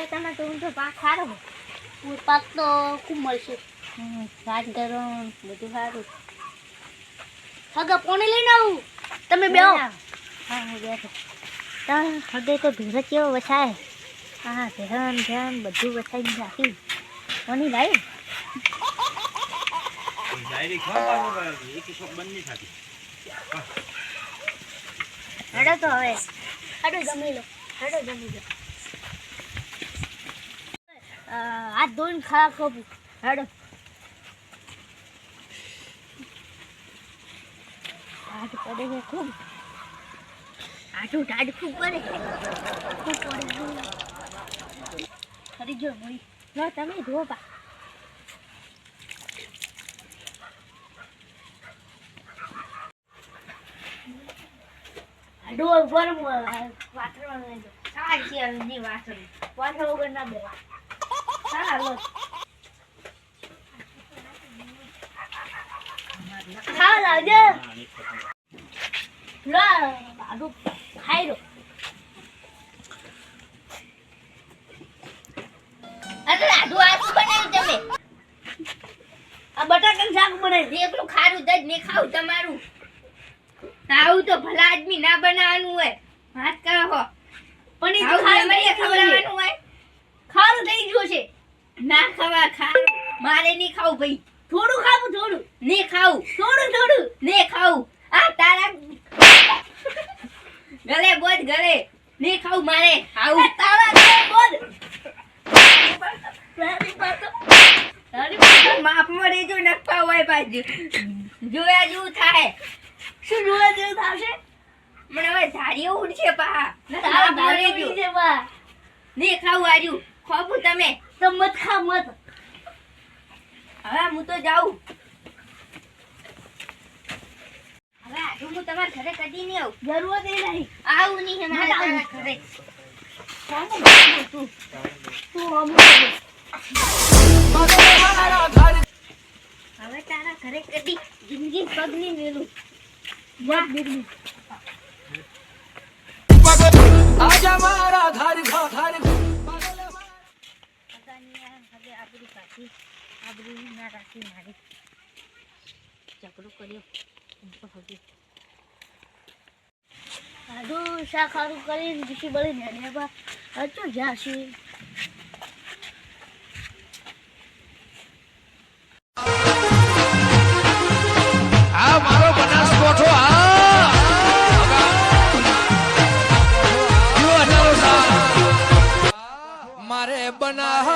તો પાક સારો પાક તો ખૂબ મળશે. રાજ ગરમ બધું સારું હગા પોણે લઈને આવું. તમે બેહો હા હું બેઠો તાર હગે તો ધીરજ કેવો વસાય. હા ધેરણ ધ્યાન બધું વસાઈને રાખી. કોની લાવી હેડો તો હવે. હેડો જમી લો. હેડો જમી લો. હાથ ધોઈને ખાવા ખોપું. હેડો. હાથ પડે છે ખૂબ. આટું ટાઢ ખૂબ પડે. ખૂબ પડે ફરી જો મોઈ લો, તમે ધો પા. ની વાસણ વાસણ. વગર ના બેવા સારા લો ખાવા લાવજો. લો આડું ખાઈ લો. અરે આડુ આડું બનાવ્યું તમે. આ બટાકાનું શાક બનાવ્યું. એકલું ખારું જ ને ખાવું તમારું. આવું તો ભલા આદમી ના બનાવવાનું હોય. વાત કરો હો પણ એ આવું ખારું એમાં નહીં ખવડાવવાનું હોય ખારું થઈ ગયું છે ના ખવા ખા મારે નહીં ખાવું ભાઈ. થોડું ખાવું થોડું. ને ખાવું. થોડું થોડું. ને ખાવું. આ તારા ગલે બોધ ગલે ને ખાવું મારે. ખાવું તારા તારી પાસે માપમાં રેજો નખવા હોય પાછું જોયા જેવું થાય. શું જોયા જેવું થશે? મને હવે ધારીઓ ઉડશે પા. તારા ઘરે રેજો ને ખાવું આજુ ખોબું તમે. તો મત ખા મત. હવે હું તો જાઉં. હવે આજુ હું તમારા ઘરે કદી નહીં આવું. જરૂર નહીં. આવું નહીં અમારા. તારા ઘરે. તું. તું હવે તારા ઘરે કદી જિંદગી પગ નહીં મેલું. મત બિરલું પગારની આ હવે આબરૂ કાઢી આબરૂ ના રાખી મારી. ઝઘડો કર્યો. એમ શાખારું કરીને બીજી બળી ને હજુ જ્યાં